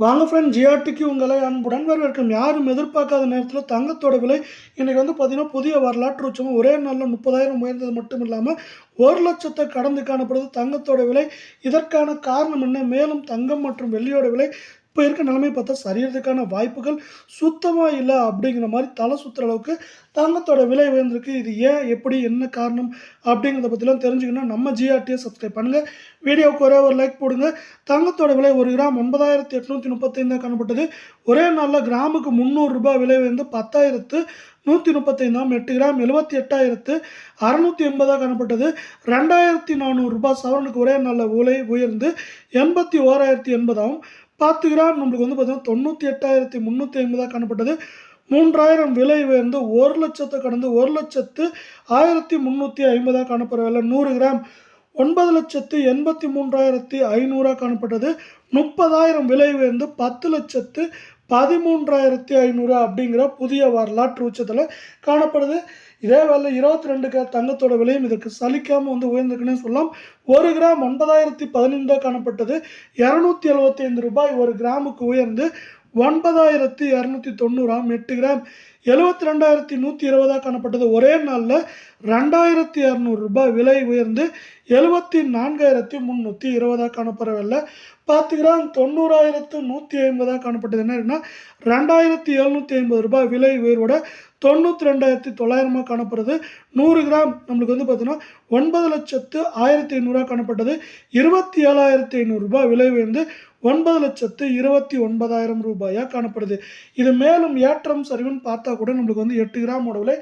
வாங்க ஃப்ரெண்ட் ஜிஆர்டிக்கு உங்களை அன்புடன் வரவேற்கும் யாரும் எதிர்பார்க்காத நேரத்தில் தங்கத்தோட விலை இன்றைக்கி வந்து பார்த்திங்கன்னா புதிய வரலாற்று உச்சம் ஒரே நாளில் முப்பதாயிரம் உயர்ந்தது மட்டும் இல்லாமல் ஒரு லட்சத்தை கடந்து காணப்படுது தங்கத்தோட விலை. இதற்கான காரணம் என்ன? மேலும் தங்கம் மற்றும் வெள்ளியோட விலை இப்போ இருக்க நிலைமை பார்த்தா சரியறதுக்கான வாய்ப்புகள் சுத்தமாக இல்லை அப்படிங்கிற மாதிரி தலை சுற்றுற அளவுக்கு தங்கத்தோட விலை உயர்ந்திருக்கு. இது ஏன் எப்படி என்ன காரணம் அப்படிங்கிறத பற்றிலாம் தெரிஞ்சுக்கணும் நம்ம ஜிஆர்டியை சப்ஸ்கிரைப் பண்ணுங்கள் வீடியோவுக்கு ஒரே ஒரு லைக் போடுங்க. தங்கத்தோட விலை ஒரு கிராம் ஒன்பதாயிரத்தி எட்நூற்றி முப்பத்தைந்தாக காணப்பட்டது. ஒரே நாளில் கிராமுக்கு முந்நூறுரூபா விலை உயர்ந்து பத்தாயிரத்து நூற்றி முப்பத்தைந்தாம் எட்டு கிராம் எழுபத்தி எட்டாயிரத்து அறநூற்றி எண்பதாக காணப்பட்டது. ரெண்டாயிரத்தி நானூறுரூபா சவரனுக்கு ஒரே நாளில் விலை உயர்ந்து எண்பத்தி ஓராயிரத்தி எண்பதாகவும் பத்து கிராம் நம்மளுக்கு வந்து பார்த்தீங்கன்னா தொண்ணூற்றி எட்டாயிரத்தி முந்நூற்றி ஐம்பதாக காணப்பட்டது. மூன்றாயிரம் விலை உயர்ந்து ஒரு லட்சத்தை கடந்து ஒரு லட்சத்து ஆயிரத்தி முந்நூற்றி ஐம்பதாக காணப்படுற விலை நூறு கிராம். ஒன்பது லட்சத்து எண்பத்தி மூன்றாயிரத்தி ஐநூறாக காணப்பட்டது. முப்பதாயிரம் விலை உயர்ந்து பத்து லட்சத்து பதிமூன்றாயிரத்தி ஐநூறு அப்படிங்கிற புதிய வரலாற்று உச்சத்தில் காணப்படுது. இதே வேலை இருபத்தி ரெண்டு கிராம் தங்கத்தோட விலையும் இதற்கு சலிக்காமல் வந்து உயர்ந்திருக்குன்னு சொல்லலாம். ஒரு கிராம் ஒன்பதாயிரத்தி பதினைந்தாக காணப்பட்டது. இரநூத்தி எழுபத்தி ஐந்து ரூபாய் ஒரு கிராமுக்கு உயர்ந்து ஒன்பதாயிரத்தி இரநூத்தி தொண்ணூறாம் எட்டு கிராம். எழுபத்தி ரெண்டாயிரத்தி நூற்றி இருபதாக காணப்பட்டது. ஒரே நாளில் ரெண்டாயிரத்தி இரநூறுபா விலை உயர்ந்து எழுபத்தி நான்காயிரத்தி முந்நூற்றி இருபதாக காணப்படவில்லை. பத்து கிராம் தொண்ணூறாயிரத்து நூற்றி ஐம்பதாக காணப்பட்டது. என்ன ரெண்டாயிரத்தி எழுநூற்றி ஐம்பது ரூபாய் விலை உயர்வோட தொண்ணூற்றி ரெண்டாயிரத்தி தொள்ளாயிரமாக காணப்படுறது நூறு கிராம் நம்மளுக்கு வந்து பார்த்தீங்கன்னா ஒன்பது லட்சத்து ஆயிரத்தி ஐநூறுரூவா காணப்பட்டது. இருபத்தி ஏழாயிரத்தி ஐநூறுரூபா விலை உயர்ந்து ஒன்பது லட்சத்து இருபத்தி ஒன்பதாயிரம் ரூபாயாக காணப்படுது. இது மேலும் ஏற்றம் சரிவுன்னு பார்த்தா கூட நம்மளுக்கு வந்து எட்டு கிராம் விலை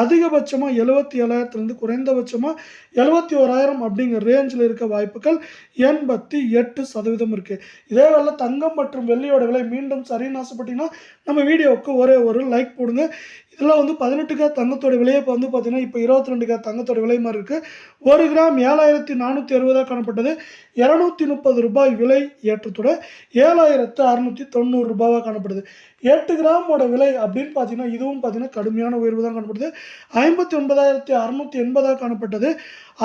அதிகபட்சமாக எழுபத்தி ஏழாயிரத்துலேருந்து குறைந்தபட்சமாக எழுபத்தி ஓராயிரம் அப்படிங்கிற ரேஞ்சில் இருக்க வாய்ப்புகள் எண்பத்தி எட்டு சதவீதம் இருக்குது இதே வேலை தங்கம் மற்றும் வெள்ளியோட விலை மீண்டும் சரின்னு ஆசைப்பட்டீங்கன்னா நம்ம வீடியோவுக்கு ஒரே ஒரு லைக் போடுங்க. இதெல்லாம் வந்து பதினெட்டுக்கா தங்கத்தோட விலையை இப்போ வந்து பார்த்தீங்கன்னா இப்போ இருபத்தி ரெண்டுக்கா தங்கத்தோட விலை மாதிரி இருக்குது ஒரு கிராம் ஏழாயிரத்தி நானூற்றி அறுபதாக காணப்பட்டது. இரநூத்தி முப்பது ரூபாய் விலை ஏற்றத்தோட ஏழாயிரத்து அறுநூற்றி தொண்ணூறு ரூபாவாக காணப்படுது. எட்டு கிராமோட விலை அப்படின்னு பார்த்தீங்கன்னா இதுவும் பார்த்தீங்கன்னா கடுமையான உயர்வு தான் காணப்படுது ஐம்பத்தி ஒன்பதாயிரத்தி அறுநூற்றி எண்பதாக காணப்பட்டது.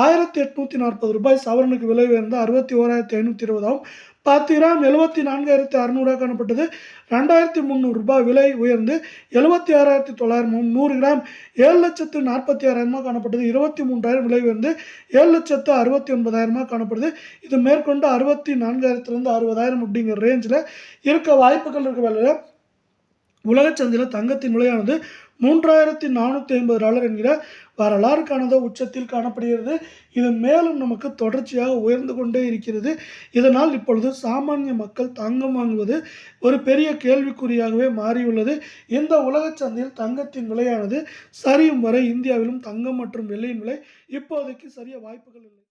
ஆயிரத்தி எட்நூற்றி நாற்பது ரூபாய் சவரனுக்கு விலை உயர்ந்து அறுபத்தி ஓராயிரத்தி ஐநூற்றி இருபதாகவும் பத்து கிராம் எழுபத்தி நான்காயிரத்தி அறுநூறாக காணப்பட்டது. ரெண்டாயிரத்தி முந்நூறு ரூபாய் விலை உயர்ந்து எழுபத்தி ஆறாயிரத்தி தொள்ளாயிரமும் நூறு கிராம் ஏழு லட்சத்து நாற்பத்தி ஆறாயிரமாக காணப்பட்டது. இருபத்தி மூன்றாயிரம் விலை உயர்ந்து ஏழு லட்சத்து அறுபத்தி ஒன்பதாயிரமாக காணப்படுது. இது மேற்கொண்டு அறுபத்தி நான்காயிரத்துலேருந்து அறுபதாயிரம் அப்படிங்கிற ரேஞ்சில் இருக்க வாய்ப்புகள் இருக்க வேலையில் உலகச்சந்தையில் தங்கத்தின் விலையானது மூன்றாயிரத்தி நானூற்றி ஐம்பது டாலர் என்கிற வரலாறு காணாத உச்சத்தில் காணப்படுகிறது. இது மேலும் நமக்கு தொடர்ச்சியாக உயர்ந்து கொண்டே இருக்கிறது. இதனால் இப்பொழுது சாமானிய மக்கள் தங்கம் வாங்குவது ஒரு பெரிய கேள்விக்குறியாகவே மாறியுள்ளது. இந்த உலகச் சந்தையில் தங்கத்தின் விலையானது சரியும் வரை இந்தியாவிலும் தங்கம் மற்றும் வெள்ளியின் விலை இப்போதைக்கு சரிய வாய்ப்புகள் இல்லை.